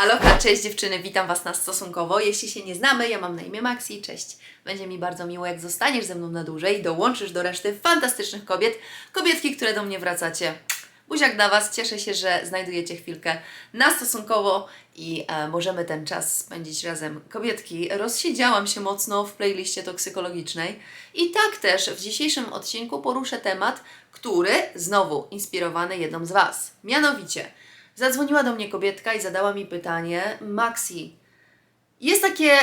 Aloha, cześć dziewczyny, witam Was na stosunkowo. Jeśli się nie znamy, ja mam na imię Maxi, cześć. Będzie mi bardzo miło, jak zostaniesz ze mną na dłużej i dołączysz do reszty fantastycznych kobiet, kobietki, które do mnie wracacie. Buziak dla Was, cieszę się, że znajdujecie chwilkę na stosunkowo i e, możemy ten czas spędzić razem. Kobietki, rozsiedziałam się mocno w playliście toksykologicznej i tak też w dzisiejszym odcinku poruszę temat, który znowu inspirowany jedną z Was. Mianowicie, Zadzwoniła do mnie kobietka i zadała mi pytanie: Maxi, jest, takie,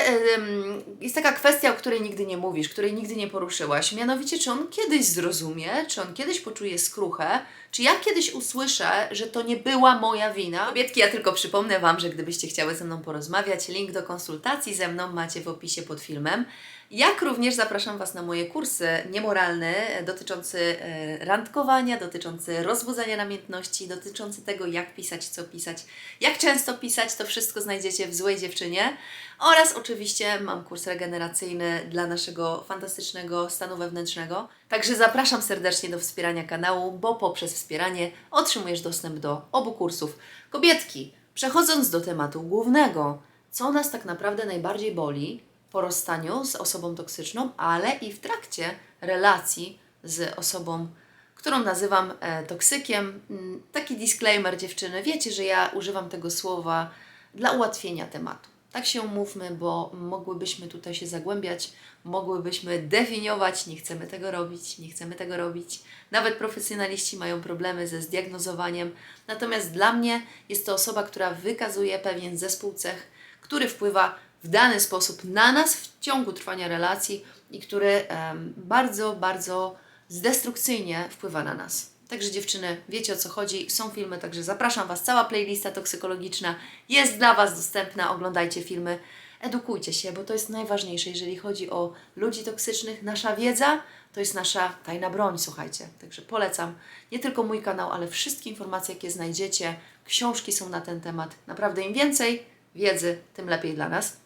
jest taka kwestia, o której nigdy nie mówisz, której nigdy nie poruszyłaś. Mianowicie, czy on kiedyś zrozumie, czy on kiedyś poczuje skruchę, czy ja kiedyś usłyszę, że to nie była moja wina. Kobietki, ja tylko przypomnę Wam, że gdybyście chciały ze mną porozmawiać, link do konsultacji ze mną macie w opisie pod filmem. Jak również zapraszam Was na moje kursy niemoralne dotyczący e, randkowania, dotyczący rozbudzania namiętności, dotyczący tego, jak pisać, co pisać, jak często pisać, to wszystko znajdziecie w Złej Dziewczynie. Oraz oczywiście mam kurs regeneracyjny dla naszego fantastycznego stanu wewnętrznego. Także zapraszam serdecznie do wspierania kanału, bo poprzez wspieranie otrzymujesz dostęp do obu kursów. Kobietki, przechodząc do tematu głównego, co nas tak naprawdę najbardziej boli po rozstaniu z osobą toksyczną, ale i w trakcie relacji z osobą, którą nazywam e, toksykiem. Mm, Taki disclaimer dziewczyny, wiecie, że ja używam tego słowa dla ułatwienia tematu. Tak się umówmy, bo mogłybyśmy tutaj się zagłębiać, mogłybyśmy definiować, nie chcemy tego robić, nie chcemy tego robić. Nawet profesjonaliści mają problemy ze zdiagnozowaniem. Natomiast dla mnie jest to osoba, która wykazuje pewien zespół cech, który wpływa w dany sposób na nas w ciągu trwania relacji i który em, bardzo, bardzo zdestrukcyjnie wpływa na nas. Także dziewczyny, wiecie o co chodzi, są filmy, także zapraszam Was, cała playlista toksykologiczna jest dla Was dostępna, oglądajcie filmy, edukujcie się, bo to jest najważniejsze, jeżeli chodzi o ludzi toksycznych, nasza wiedza to jest nasza tajna broń, słuchajcie. Także polecam nie tylko mój kanał, ale wszystkie informacje, jakie znajdziecie, książki są na ten temat. Naprawdę im więcej wiedzy, tym lepiej dla nas.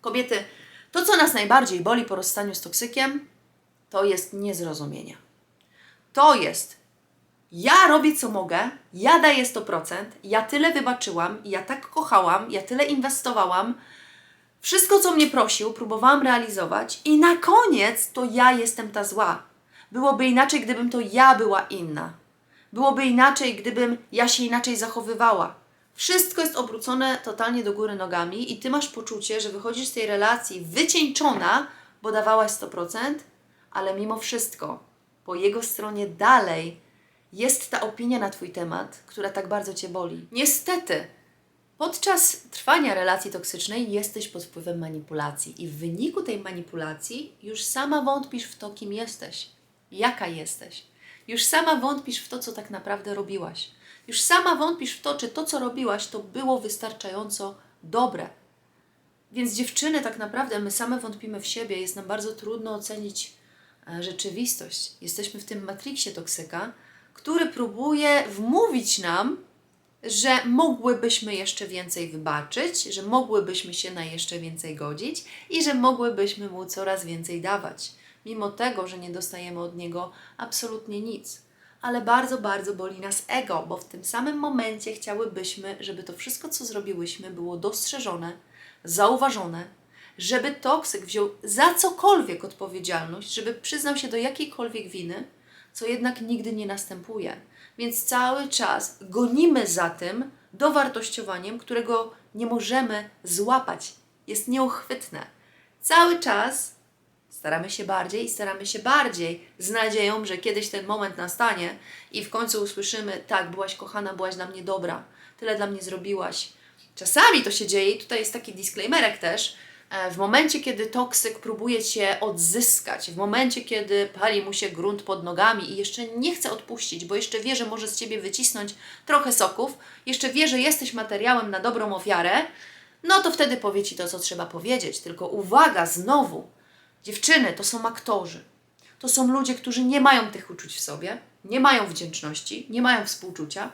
Kobiety, to co nas najbardziej boli po rozstaniu z toksykiem, to jest niezrozumienie. To jest ja robię co mogę, ja daję 100%, ja tyle wybaczyłam, ja tak kochałam, ja tyle inwestowałam, wszystko co mnie prosił, próbowałam realizować i na koniec to ja jestem ta zła. Byłoby inaczej, gdybym to ja była inna. Byłoby inaczej, gdybym ja się inaczej zachowywała. Wszystko jest obrócone totalnie do góry nogami i ty masz poczucie, że wychodzisz z tej relacji wycieńczona, bo dawałaś 100%, ale mimo wszystko po jego stronie dalej jest ta opinia na twój temat, która tak bardzo cię boli. Niestety, podczas trwania relacji toksycznej jesteś pod wpływem manipulacji i w wyniku tej manipulacji już sama wątpisz w to, kim jesteś, jaka jesteś. Już sama wątpisz w to, co tak naprawdę robiłaś. Już sama wątpisz w to, czy to, co robiłaś, to było wystarczająco dobre. Więc dziewczyny, tak naprawdę my same wątpimy w siebie, jest nam bardzo trudno ocenić e, rzeczywistość. Jesteśmy w tym matriksie toksyka, który próbuje wmówić nam, że mogłybyśmy jeszcze więcej wybaczyć, że mogłybyśmy się na jeszcze więcej godzić i że mogłybyśmy mu coraz więcej dawać, mimo tego, że nie dostajemy od niego absolutnie nic. Ale bardzo, bardzo boli nas ego, bo w tym samym momencie chciałybyśmy, żeby to wszystko, co zrobiłyśmy, było dostrzeżone, zauważone, żeby toksyk wziął za cokolwiek odpowiedzialność, żeby przyznał się do jakiejkolwiek winy, co jednak nigdy nie następuje. Więc cały czas gonimy za tym dowartościowaniem, którego nie możemy złapać. Jest nieuchwytne. Cały czas staramy się bardziej i staramy się bardziej z nadzieją, że kiedyś ten moment nastanie i w końcu usłyszymy: tak, byłaś kochana, byłaś dla mnie dobra, tyle dla mnie zrobiłaś. Czasami to się dzieje, i tutaj jest taki disclaimerek też, e, w momencie, kiedy toksyk próbuje Cię odzyskać, w momencie, kiedy pali mu się grunt pod nogami i jeszcze nie chce odpuścić, bo jeszcze wie, że może z Ciebie wycisnąć trochę soków, jeszcze wie, że jesteś materiałem na dobrą ofiarę, no to wtedy powie Ci to, co trzeba powiedzieć. Tylko uwaga, znowu, dziewczyny to są aktorzy. To są ludzie, którzy nie mają tych uczuć w sobie, nie mają wdzięczności, nie mają współczucia,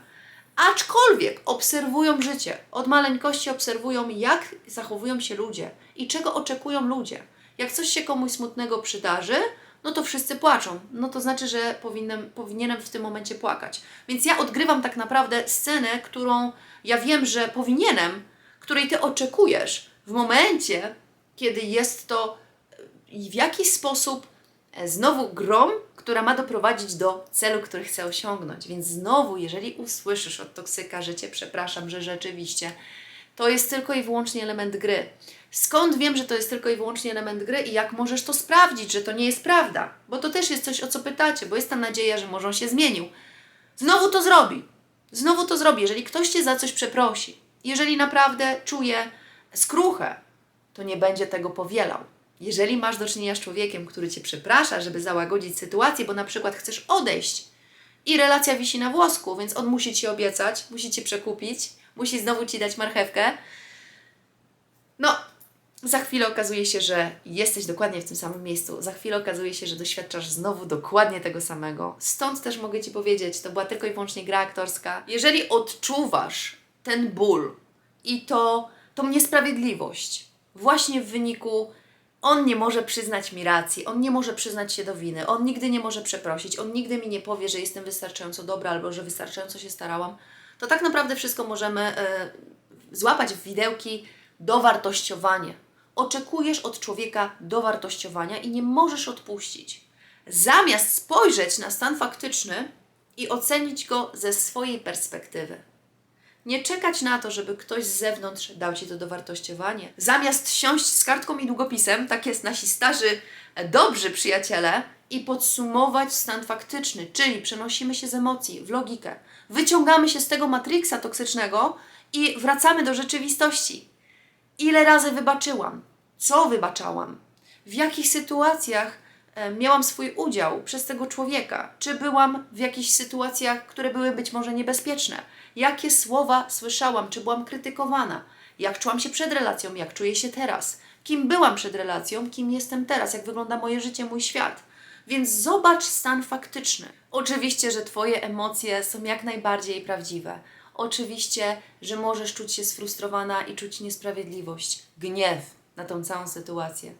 aczkolwiek obserwują życie. Od maleńkości obserwują, jak zachowują się ludzie i czego oczekują ludzie. Jak coś się komuś smutnego przydarzy, no to wszyscy płaczą. No to znaczy, że powinienem, powinienem w tym momencie płakać. Więc ja odgrywam tak naprawdę scenę, którą ja wiem, że powinienem, której ty oczekujesz w momencie, kiedy jest to e, w jakiś sposób e, znowu grom, która ma doprowadzić do celu, który chce osiągnąć. Więc znowu, jeżeli usłyszysz od toksyka, że cię przepraszam, że rzeczywiście to jest tylko i wyłącznie element gry. Skąd wiem, że to jest tylko i wyłącznie element gry i jak możesz to sprawdzić, że to nie jest prawda? Bo to też jest coś, o co pytacie, bo jest tam nadzieja, że może on się zmienił. Znowu to zrobi. Znowu to zrobi. Jeżeli ktoś cię za coś przeprosi, jeżeli naprawdę czuje skruchę, to nie będzie tego powielał. Jeżeli masz do czynienia z człowiekiem, który cię przeprasza, żeby załagodzić sytuację, bo na przykład chcesz odejść i relacja wisi na włosku, więc on musi ci obiecać, musi cię przekupić, musi znowu ci dać marchewkę. No, za chwilę okazuje się, że jesteś dokładnie w tym samym miejscu. Za chwilę okazuje się, że doświadczasz znowu dokładnie tego samego. Stąd też mogę Ci powiedzieć, to była tylko i wyłącznie gra aktorska. Jeżeli odczuwasz ten ból i to, tą niesprawiedliwość właśnie w wyniku on nie może przyznać mi racji, on nie może przyznać się do winy, on nigdy nie może przeprosić, on nigdy mi nie powie, że jestem wystarczająco dobra albo że wystarczająco się starałam, to tak naprawdę wszystko możemy e, złapać w widełki dowartościowanie. Oczekujesz od człowieka dowartościowania i nie możesz odpuścić. Zamiast spojrzeć na stan faktyczny i ocenić go ze swojej perspektywy. Nie czekać na to, żeby ktoś z zewnątrz dał ci to dowartościowanie. Zamiast siąść z kartką i długopisem, tak jest nasi starzy, e, dobrzy przyjaciele, i podsumować stan faktyczny, czyli przenosimy się z emocji w logikę. Wyciągamy się z tego matriksa toksycznego i wracamy do rzeczywistości. Ile razy wybaczyłam? Co wybaczałam? W jakich sytuacjach e, miałam swój udział przez tego człowieka? Czy byłam w jakichś sytuacjach, które były być może niebezpieczne? Jakie słowa słyszałam? Czy byłam krytykowana? Jak czułam się przed relacją? Jak czuję się teraz? Kim byłam przed relacją? Kim jestem teraz? Jak wygląda moje życie, mój świat? Więc zobacz stan faktyczny. Oczywiście, że Twoje emocje są jak najbardziej prawdziwe. Oczywiście, że możesz czuć się sfrustrowana i czuć niesprawiedliwość, gniew na tą całą sytuację.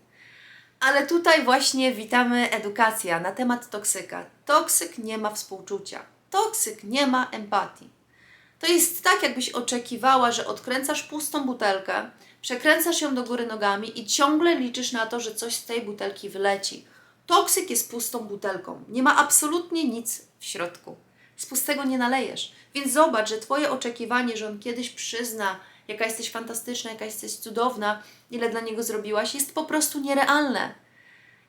Ale tutaj właśnie witamy edukacja na temat toksyka. Toksyk nie ma współczucia. Toksyk nie ma empatii. To jest tak, jakbyś oczekiwała, że odkręcasz pustą butelkę, przekręcasz ją do góry nogami i ciągle liczysz na to, że coś z tej butelki wyleci. Toksyk jest pustą butelką. Nie ma absolutnie nic w środku. Z pustego nie nalejesz. Więc zobacz, że Twoje oczekiwanie, że on kiedyś przyzna, jaka jesteś fantastyczna, jaka jesteś cudowna, ile dla niego zrobiłaś, jest po prostu nierealne.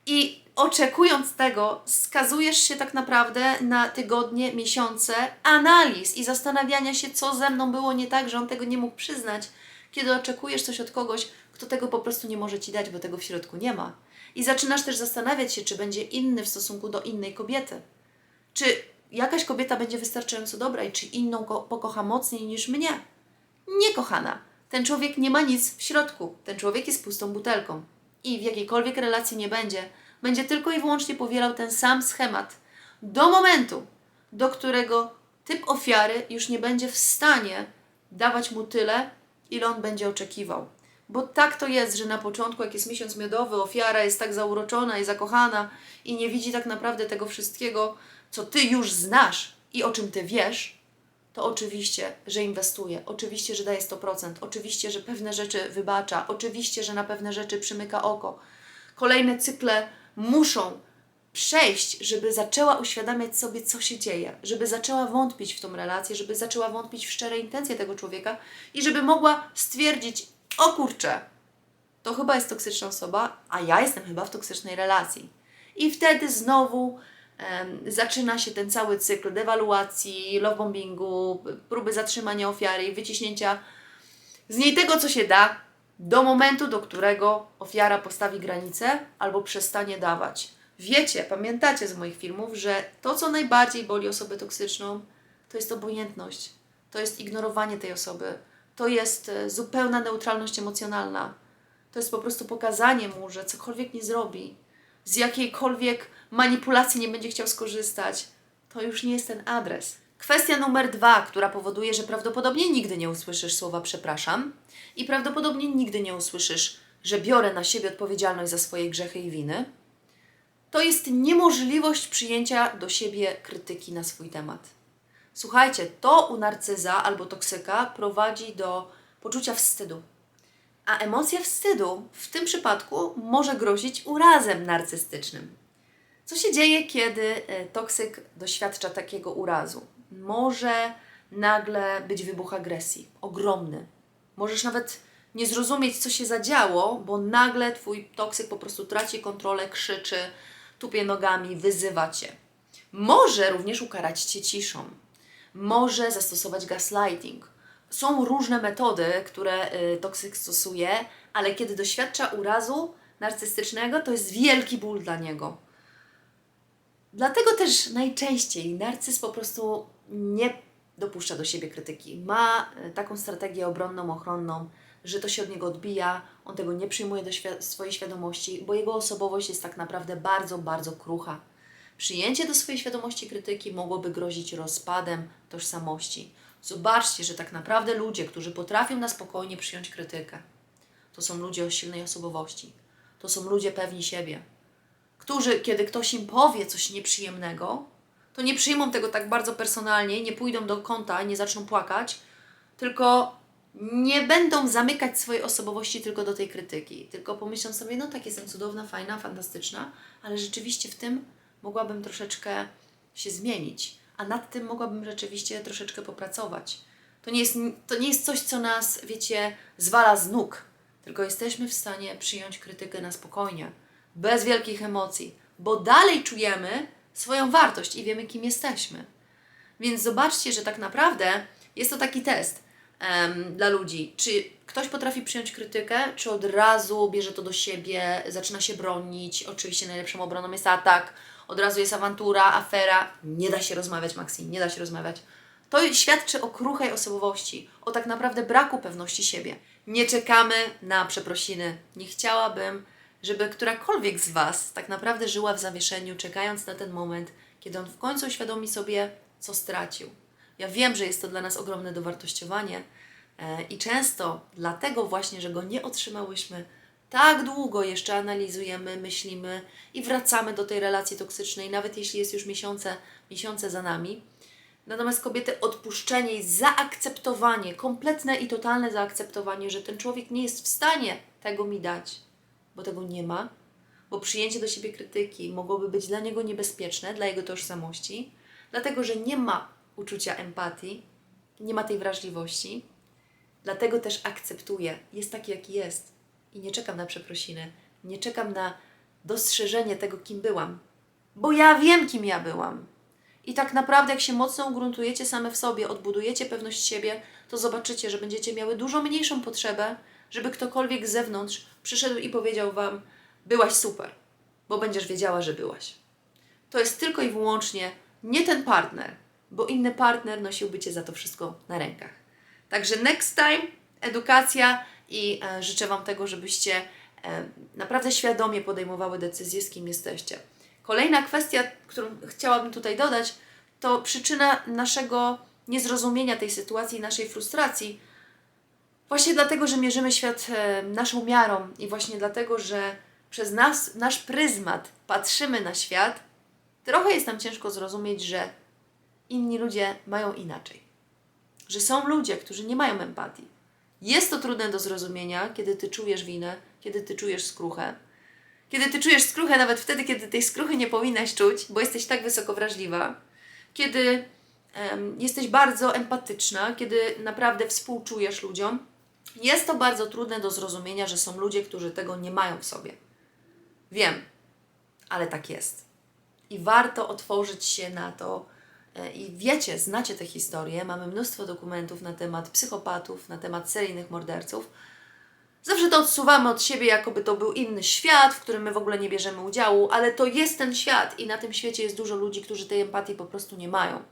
I oczekując tego, skazujesz się tak naprawdę na tygodnie, miesiące analiz i zastanawiania się, co ze mną było nie tak, że on tego nie mógł przyznać, kiedy oczekujesz coś od kogoś, kto tego po prostu nie może ci dać, bo tego w środku nie ma. I zaczynasz też zastanawiać się, czy będzie inny w stosunku do innej kobiety. Czy jakaś kobieta będzie wystarczająco dobra i czy inną ko- pokocha mocniej niż mnie? Nie, kochana. Ten człowiek nie ma nic w środku. Ten człowiek jest pustą butelką. I w jakiejkolwiek relacji nie będzie, będzie tylko i wyłącznie powielał ten sam schemat do momentu, do którego typ ofiary już nie będzie w stanie dawać mu tyle, ile on będzie oczekiwał. Bo tak to jest, że na początku, jak jest miesiąc miodowy, ofiara jest tak zauroczona i zakochana i nie widzi tak naprawdę tego wszystkiego, co ty już znasz i o czym ty wiesz, to oczywiście, że inwestuje, oczywiście, że daje 100%, oczywiście, że pewne rzeczy wybacza, oczywiście, że na pewne rzeczy przymyka oko. Kolejne cykle muszą przejść, żeby zaczęła uświadamiać sobie, co się dzieje, żeby zaczęła wątpić w tą relację, żeby zaczęła wątpić w szczere intencje tego człowieka i żeby mogła stwierdzić, o kurczę, to chyba jest toksyczna osoba, a ja jestem chyba w toksycznej relacji. I wtedy znowu zaczyna się ten cały cykl dewaluacji, love bombingu, próby zatrzymania ofiary i wyciśnięcia z niej tego, co się da, do momentu, do którego ofiara postawi granicę albo przestanie dawać. Wiecie, pamiętacie z moich filmów, że to, co najbardziej boli osobę toksyczną, to jest obojętność, to jest ignorowanie tej osoby, to jest e, zupełna neutralność emocjonalna. To jest po prostu pokazanie mu, że cokolwiek nie zrobi, z jakiejkolwiek manipulacji nie będzie chciał skorzystać, to już nie jest ten adres. Kwestia numer dwa, która powoduje, że prawdopodobnie nigdy nie usłyszysz słowa przepraszam i prawdopodobnie nigdy nie usłyszysz, że biorę na siebie odpowiedzialność za swoje grzechy i winy, to jest niemożliwość przyjęcia do siebie krytyki na swój temat. Słuchajcie, to u narcyza albo toksyka prowadzi do poczucia wstydu. A emocja wstydu w tym przypadku może grozić urazem narcystycznym. Co się dzieje, kiedy e, toksyk doświadcza takiego urazu? Może nagle być wybuch agresji, ogromny. Możesz nawet nie zrozumieć, co się zadziało, bo nagle twój toksyk po prostu traci kontrolę, krzyczy, tupie nogami, wyzywa cię. Może również ukarać cię ciszą. Może zastosować gaslighting. Są różne metody, które y, toksyk stosuje, ale kiedy doświadcza urazu narcystycznego, to jest wielki ból dla niego. Dlatego też najczęściej narcyz po prostu nie dopuszcza do siebie krytyki. Ma e, taką strategię obronną, ochronną, że to się od niego odbija, on tego nie przyjmuje do świ- swojej świadomości, bo jego osobowość jest tak naprawdę bardzo, bardzo krucha. Przyjęcie do swojej świadomości krytyki mogłoby grozić rozpadem tożsamości. Zobaczcie, że tak naprawdę ludzie, którzy potrafią na spokojnie przyjąć krytykę, to są ludzie o silnej osobowości. To są ludzie pewni siebie, którzy, kiedy ktoś im powie coś nieprzyjemnego, to nie przyjmą tego tak bardzo personalnie, nie pójdą do kąta, nie zaczną płakać, tylko nie będą zamykać swojej osobowości tylko do tej krytyki, tylko pomyślą sobie, no tak, jestem cudowna, fajna, fantastyczna, ale rzeczywiście w tym mogłabym troszeczkę się zmienić, a nad tym mogłabym rzeczywiście troszeczkę popracować. To nie jest, to nie jest coś, co nas, wiecie, zwala z nóg, tylko jesteśmy w stanie przyjąć krytykę na spokojnie, bez wielkich emocji, bo dalej czujemy swoją wartość i wiemy, kim jesteśmy. Więc zobaczcie, że tak naprawdę jest to taki test em, dla ludzi. Czy ktoś potrafi przyjąć krytykę, czy od razu bierze to do siebie, zaczyna się bronić. Oczywiście najlepszą obroną jest atak, od razu jest awantura, afera. Nie da się rozmawiać, Maxine, nie da się rozmawiać. To świadczy o kruchej osobowości, o tak naprawdę braku pewności siebie. Nie czekamy na przeprosiny. Nie chciałabym, żeby którakolwiek z Was tak naprawdę żyła w zawieszeniu, czekając na ten moment, kiedy on w końcu uświadomi sobie, co stracił. Ja wiem, że jest to dla nas ogromne dowartościowanie e, i często dlatego właśnie, że go nie otrzymałyśmy, tak długo jeszcze analizujemy, myślimy i wracamy do tej relacji toksycznej, nawet jeśli jest już miesiące, miesiące za nami. Natomiast kobiety odpuszczenie i zaakceptowanie, kompletne i totalne zaakceptowanie, że ten człowiek nie jest w stanie tego mi dać, bo tego nie ma, bo przyjęcie do siebie krytyki mogłoby być dla niego niebezpieczne, dla jego tożsamości, dlatego że nie ma uczucia empatii, nie ma tej wrażliwości, dlatego też akceptuję, jest taki jaki jest i nie czekam na przeprosiny, nie czekam na dostrzeżenie tego, kim byłam, bo ja wiem, kim ja byłam. I tak naprawdę, jak się mocno ugruntujecie same w sobie, odbudujecie pewność siebie, to zobaczycie, że będziecie miały dużo mniejszą potrzebę, żeby ktokolwiek z zewnątrz przyszedł i powiedział Wam: Byłaś super, bo będziesz wiedziała, że byłaś. To jest tylko i wyłącznie nie ten partner, bo inny partner nosiłby Cię za to wszystko na rękach. Także next time edukacja i e, życzę Wam tego, żebyście e, naprawdę świadomie podejmowały decyzje, z kim jesteście. Kolejna kwestia, którą chciałabym tutaj dodać, to przyczyna naszego niezrozumienia tej sytuacji, naszej frustracji. Właśnie dlatego, że mierzymy świat e, naszą miarą i właśnie dlatego, że przez nas, nasz pryzmat patrzymy na świat, trochę jest nam ciężko zrozumieć, że inni ludzie mają inaczej. Że są ludzie, którzy nie mają empatii. Jest to trudne do zrozumienia, kiedy ty czujesz winę, kiedy ty czujesz skruchę. Kiedy ty czujesz skruchę nawet wtedy, kiedy tej skruchy nie powinnaś czuć, bo jesteś tak wysoko wrażliwa. Kiedy em, jesteś bardzo empatyczna, kiedy naprawdę współczujesz ludziom. Jest to bardzo trudne do zrozumienia, że są ludzie, którzy tego nie mają w sobie. Wiem, ale tak jest. I warto otworzyć się na to. E, I wiecie, znacie te historie. Mamy mnóstwo dokumentów na temat psychopatów, na temat seryjnych morderców. Zawsze to odsuwamy od siebie, jakoby to był inny świat, w którym my w ogóle nie bierzemy udziału, ale to jest ten świat i na tym świecie jest dużo ludzi, którzy tej empatii po prostu nie mają.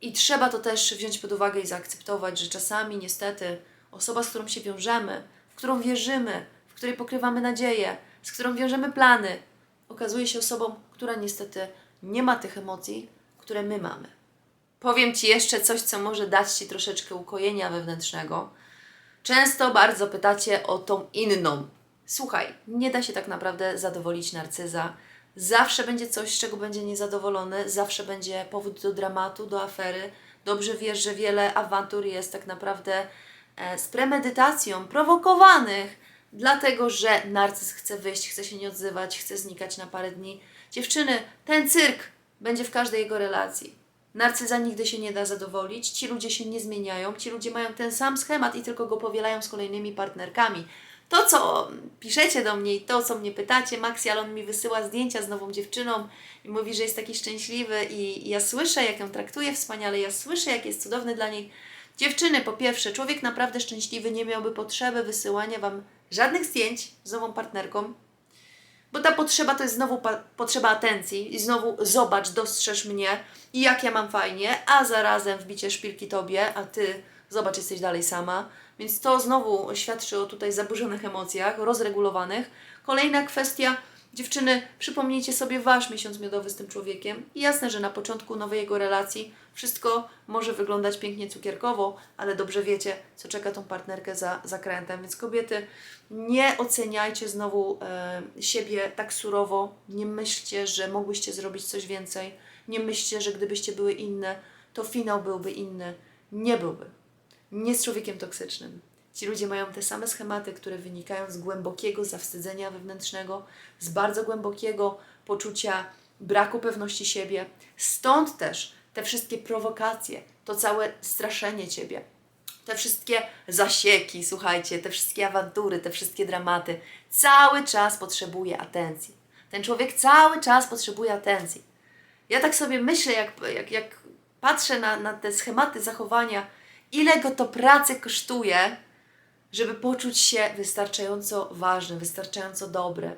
I trzeba to też wziąć pod uwagę i zaakceptować, że czasami niestety osoba, z którą się wiążemy, w którą wierzymy, w której pokrywamy nadzieję, z którą wiążemy plany, okazuje się osobą, która niestety nie ma tych emocji, które my mamy. Powiem Ci jeszcze coś, co może dać Ci troszeczkę ukojenia wewnętrznego. Często bardzo pytacie o tą inną. Słuchaj, nie da się tak naprawdę zadowolić narcyza. Zawsze będzie coś, z czego będzie niezadowolony, zawsze będzie powód do dramatu, do afery. Dobrze wiesz, że wiele awantur jest tak naprawdę e, z premedytacją, prowokowanych, dlatego że narcyz chce wyjść, chce się nie odzywać, chce znikać na parę dni. Dziewczyny, ten cyrk będzie w każdej jego relacji. Narcyza nigdy się nie da zadowolić, ci ludzie się nie zmieniają, ci ludzie mają ten sam schemat i tylko go powielają z kolejnymi partnerkami. To, co piszecie do mnie i to, co mnie pytacie, Maxi, ale on mi wysyła zdjęcia z nową dziewczyną i mówi, że jest taki szczęśliwy i ja słyszę, jak ją traktuje wspaniale, ja słyszę, jak jest cudowny dla niej. Dziewczyny, po pierwsze, człowiek naprawdę szczęśliwy nie miałby potrzeby wysyłania Wam żadnych zdjęć z nową partnerką, bo ta potrzeba to jest znowu potrzeba atencji i znowu zobacz, dostrzeż mnie i jak ja mam fajnie, a zarazem wbicie szpilki tobie, a ty zobacz, jesteś dalej sama. Więc to znowu świadczy o tutaj zaburzonych emocjach, rozregulowanych. Kolejna kwestia, dziewczyny, przypomnijcie sobie wasz miesiąc miodowy z tym człowiekiem. I jasne, że na początku nowej jego relacji wszystko może wyglądać pięknie cukierkowo, ale dobrze wiecie, co czeka tą partnerkę za zakrętem. Więc kobiety, nie oceniajcie znowu e, siebie tak surowo. Nie myślcie, że mogłyście zrobić coś więcej. Nie myślcie, że gdybyście były inne, to finał byłby inny. Nie byłby. Nie z człowiekiem toksycznym. Ci ludzie mają te same schematy, które wynikają z głębokiego zawstydzenia wewnętrznego, z bardzo głębokiego poczucia braku pewności siebie. Stąd też te wszystkie prowokacje, to całe straszenie ciebie, te wszystkie zasieki, słuchajcie, te wszystkie awantury, te wszystkie dramaty, cały czas potrzebuje atencji. Ten człowiek cały czas potrzebuje atencji. Ja tak sobie myślę, jak, jak, jak patrzę na, na te schematy zachowania, ile go to pracy kosztuje, żeby poczuć się wystarczająco ważny, wystarczająco dobry.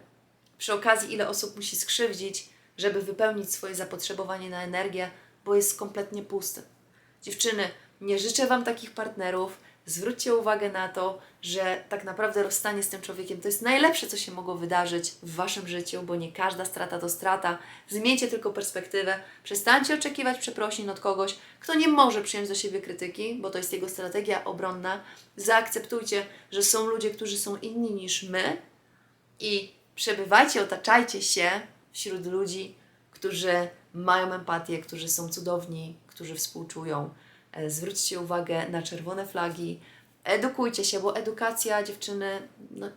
Przy okazji, ile osób musi skrzywdzić, żeby wypełnić swoje zapotrzebowanie na energię, bo jest kompletnie pusty. Dziewczyny, nie życzę Wam takich partnerów. Zwróćcie uwagę na to, że tak naprawdę rozstanie z tym człowiekiem to jest najlepsze, co się mogło wydarzyć w Waszym życiu, bo nie każda strata to strata. Zmieńcie tylko perspektywę. Przestańcie oczekiwać przeprosin od kogoś, kto nie może przyjąć do siebie krytyki, bo to jest jego strategia obronna. Zaakceptujcie, że są ludzie, którzy są inni niż my i przebywajcie, otaczajcie się wśród ludzi, którzy mają empatię, którzy są cudowni, którzy współczują. E, Zwróćcie uwagę na czerwone flagi, edukujcie się, bo edukacja dziewczyny, no,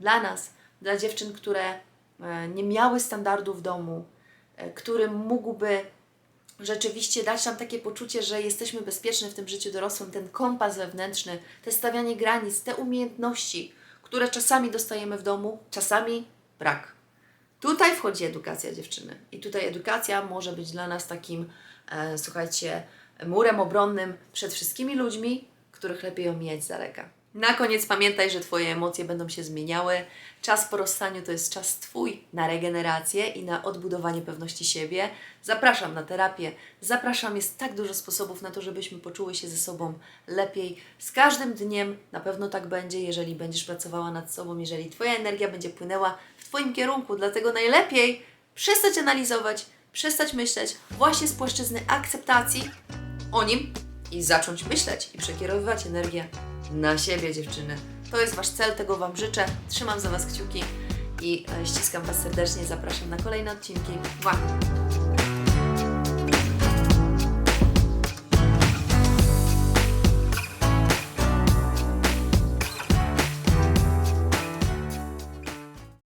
dla nas, dla dziewczyn, które e, nie miały standardów w domu, e, który mógłby rzeczywiście dać nam takie poczucie, że jesteśmy bezpieczne w tym życiu dorosłym, ten kompas wewnętrzny, te stawianie granic, te umiejętności, które czasami dostajemy w domu, czasami brak. Tutaj wchodzi edukacja dziewczyny. I tutaj edukacja może być dla nas takim, e, słuchajcie, murem obronnym przed wszystkimi ludźmi, których lepiej omijać z daleka. Na koniec pamiętaj, że Twoje emocje będą się zmieniały. Czas po rozstaniu to jest czas Twój na regenerację i na odbudowanie pewności siebie. Zapraszam na terapię, zapraszam, jest tak dużo sposobów na to, żebyśmy poczuły się ze sobą lepiej. Z każdym dniem na pewno tak będzie, jeżeli będziesz pracowała nad sobą, jeżeli Twoja energia będzie płynęła w Twoim kierunku. Dlatego najlepiej przestać analizować, przestać myśleć właśnie z płaszczyzny akceptacji o nim i zacząć myśleć i przekierowywać energię na siebie, dziewczyny. To jest Wasz cel, tego Wam życzę. Trzymam za Was kciuki i e, ściskam Was serdecznie. Zapraszam na kolejne odcinki. Mwah!